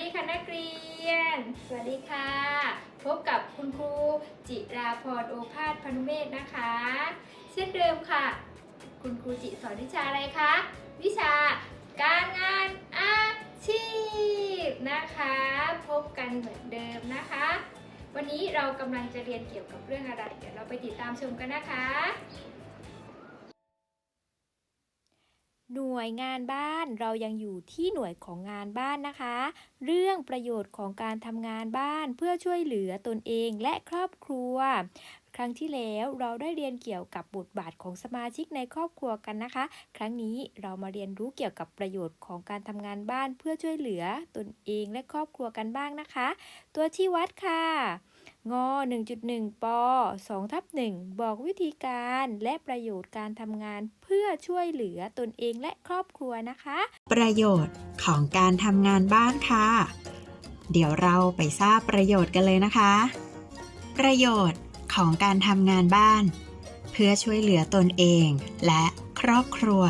ดีค่ะนักเรียน สวัสดีค่ะ พบกับคุณครูจิราพรโอภาสพนุเมศนะคะ เช่นเดิมค่ะ คุณครูจิสอนวิชาอะไรคะ วิชาการงานอาชีพนะคะ พบกันเหมือนเดิมนะคะ วันนี้เรากำลังจะเรียนเกี่ยวกับเรื่องอะไร เดี๋ยวเราไปติดตามชมกันนะคะ หน่วยงานบ้านเรายังอยู่ที่หน่วยของงานบ้านนะคะ เรื่องประโยชน์ของการทำงานบ้านเพื่อช่วยเหลือตนเองและครอบครัว ครั้งที่แล้วเราได้เรียนเกี่ยวกับบทบาทของสมาชิกในครอบครัวกันนะคะ ครั้งนี้เรามาเรียนรู้เกี่ยวกับประโยชน์ของการทำงานบ้านเพื่อช่วยเหลือตนเองและครอบครัวกันบ้างนะคะ ตัวชี้วัดค่ะ งอ 1.1 ป 2 ทับ 1 บอกวิธีการและประโยชน์การทำงานเพื่อช่วยเหลือตนเองและครอบครัวนะคะ ประโยชน์ของการทำงานบ้านค่ะ เดี๋ยวเราไปทราบประโยชน์กันเลยนะคะ ประโยชน์ของการทำงานบ้าน เพื่อช่วยเหลือตนเองและครอบครัว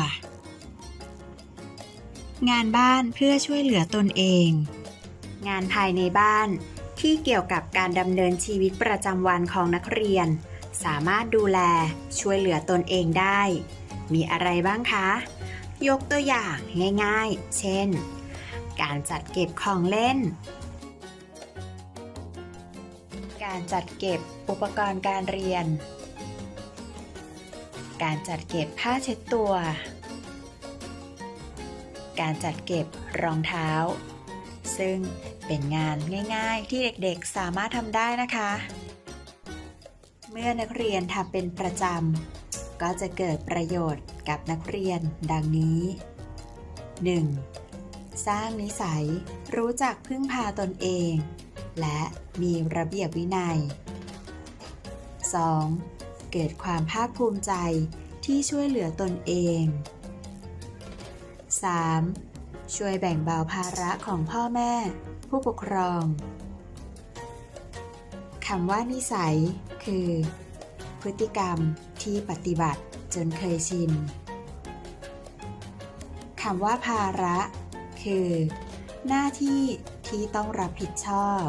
งานบ้านเพื่อช่วยเหลือตนเอง งานภายในบ้าน ที่เกี่ยวกับการดำเนินชีวิตประจำวันของนักเรียน สามารถดูแลช่วยเหลือตนเองได้ มีอะไรบ้างคะ ยกตัวอย่างง่ายๆ เช่น การจัดเก็บของเล่น การจัดเก็บอุปกรณ์การเรียน การจัดเก็บผ้าเช็ดตัว การจัดเก็บรองเท้า ซึ่ง เป็นงานง่ายๆ ที่เด็กๆสามารถทำได้นะคะ เมื่อนักเรียนทำเป็นประจำ ก็จะเกิดประโยชน์กับนักเรียนดังนี้ 1. สร้างนิสัยรู้จักพึ่งพาตนเอง และมีระเบียบวินัย 2. เกิดความภาคภูมิใจที่ช่วยเหลือตนเอง 3. ช่วยแบ่งเบาภาระของพ่อแม่ ผู้ปกครองคำว่านิสัย คือ พฤติกรรมที่ปฏิบัติจนเคยชินคำว่าภาระ คือ หน้าที่ที่ต้องรับผิดชอบ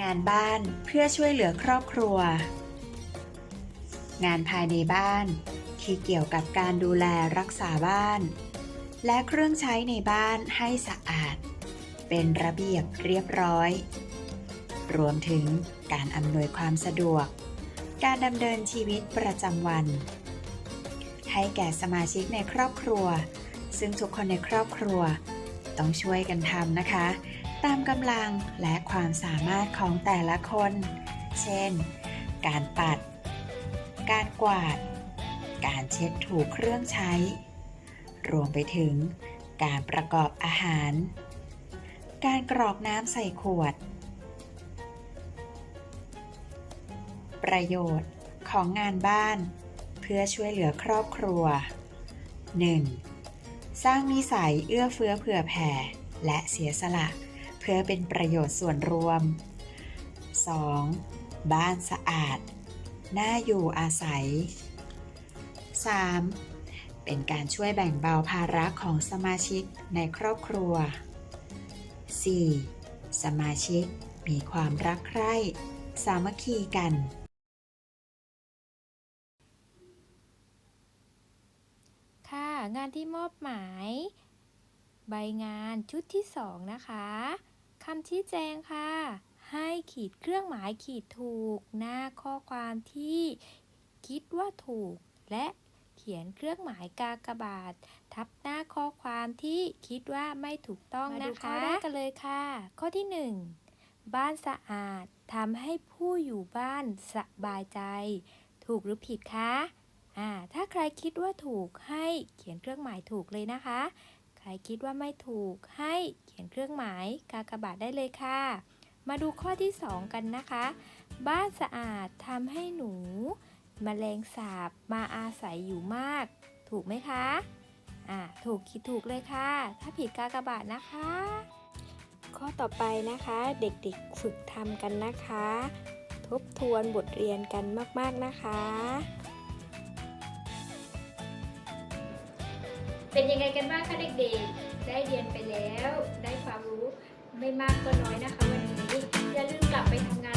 งานบ้านเพื่อช่วยเหลือครอบครัว งานภายในบ้านที่เกี่ยวกับการดูแลรักษาบ้าน และเครื่องใช้ในบ้านให้สะอาด เป็นระเบียบเรียบร้อย รวมถึงการอำนวยความสะดวก การดำเนินชีวิตประจำวัน ให้แก่สมาชิกในครอบครัว ซึ่งทุกคนในครอบครัว ต้องช่วยกันทำนะคะ ตามกำลังและความสามารถของแต่ละคน เช่น การปัด การกวาด การเช็ดถูเครื่องใช้ รวมไปถึงการประกอบอาหาร การกรอกน้ำใส่ขวด ประโยชน์ของงานบ้าน เพื่อช่วยเหลือครอบครัว 1. สร้างนิสัยเอื้อเฟื้อเผื่อแผ่ และเสียสละ เพื่อเป็นประโยชน์ส่วนรวม 2. บ้านสะอาด น่าอยู่อาศัย 3. เป็นการช่วยแบ่งเบาภาระของสมาชิกในครอบครัว 4. สมาชิกมีความรักใคร่ สามัคคีกัน ค่ะ งานที่มอบหมาย ใบงานชุดที่ 2 นะคะคำชี้แจงค่ะ ให้ขีดเครื่องหมายขีดถูก หน้าข้อความที่คิดว่าถูกและ เขียนเครื่องหมายกากบาท ทับหน้าข้อความที่คิดว่าไม่ถูกต้องมาดูนะคะข้อแรกกันเลยค่ะ ข้อที่ 1 บ้านสะอาดทำให้ผู้อยู่บ้านสบายใจ ถูกหรือผิดคะอ่าถ้าใครคิดว่าถูกให้เขียนเครื่องหมายถูกเลยนะคะ ใครคิดว่าไม่ถูกให้เขียนเครื่องหมายกากบาทได้เลยค่ะ มาดูข้อที่ 2 กันนะคะ บ้านสะอาดทำให้หนู มแมลงสาบมาอาศัยอยู่มาก ถูกไหมคะ อ่า ถูกคิดถูกเลยค่ะ ถ้าผิดกากบาทนะคะ ข้อต่อไปนะคะ เด็กๆฝึกทำกันนะคะ ทบทวนบทเรียนกันมากๆนะคะ เป็นยังไงกันบ้างคะเด็กๆ ได้เรียนไปแล้ว ได้ความรู้ไม่มากก็น้อยนะคะวันนี้ อย่าลืมกลับไปทำงาน